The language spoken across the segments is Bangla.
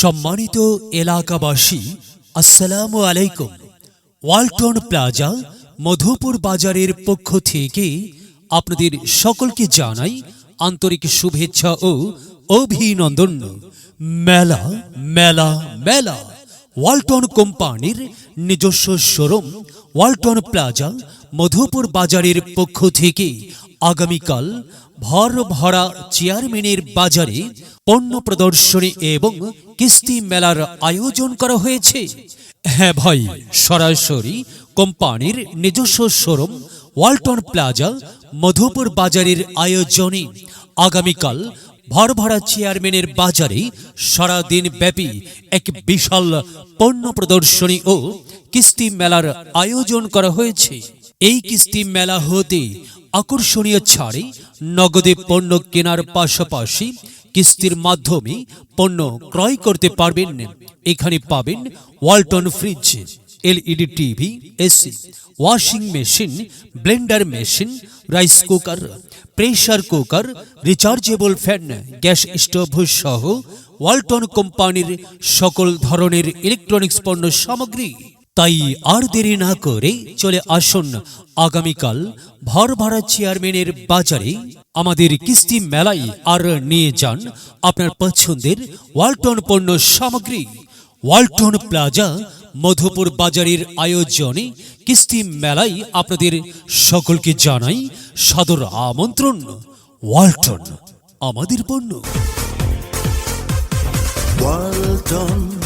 সম্মানিত এলাকাবাসী, আসসালামু আলাইকুম। ওয়ালটন প্লাজা, মধুপুর বাজারের পক্ষ থেকে আপনাদের সকলকে জানাই আন্তরিক শুভেচ্ছা ও অভিনন্দন। মেলা মেলা মেলা। ওয়ালটন কোম্পানির নিজস্ব শোরুম, ওয়ালটন প্লাজা, মধুপুর বাজারের পক্ষ থেকে আগামীকাল ভর ভরা চেয়ারম্যানের বাজারে পণ্য প্রদর্শনী এবং কিস্তি মেলার আয়োজন করা হয়েছে। হ্যাঁ ভাই, সরাসরি কোম্পানির নিজস্ব শোরুম ওয়ালটন প্লাজা, মধুপুর বাজারের আয়োজনে। আগামীকাল ভরভরা চেয়ারম্যানের বাজারে সারাদিন ব্যাপী এক বিশাল পণ্য প্রদর্শনী ও কিস্তি মেলার আয়োজন করা হয়েছে। এই কিস্তি মেলা হতে আকর্ষণীয় ছাড়ে নগদে পণ্য কেনার পাশাপাশি কিস্তির মাধ্যমে পণ্য ক্রয় করতে পারবেন। এখানে পাবেন Walton fridge, LED TV, AC, washing machine, blender machine, rice cooker, pressure cooker, rechargeable fan, gas stove সহ ওয়ালটন কোম্পানির সকল ধরনের ইলেকট্রনিক্স পণ্য সামগ্রী তাই আর দেরি না করে চলে আসুন আগামীকাল ভর ভাড়া চেয়ারম্যানের বাজারে আমাদের কিস্তি মেলায় আর নিয়ে যান আপনার পছন্দের ওয়ালটন পণ্য সামগ্রী। ওয়ালটন প্লাজা, মধুপুর বাজারের আয়োজনে কিস্তি মেলায় আপনাদের সকলকে জানাই সাদর আমন্ত্রণ। ওয়ালটন, আমাদের পণ্য। ওয়ালটন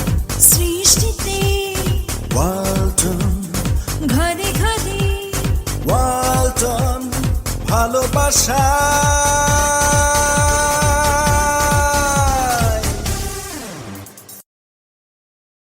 ভালোবাসা।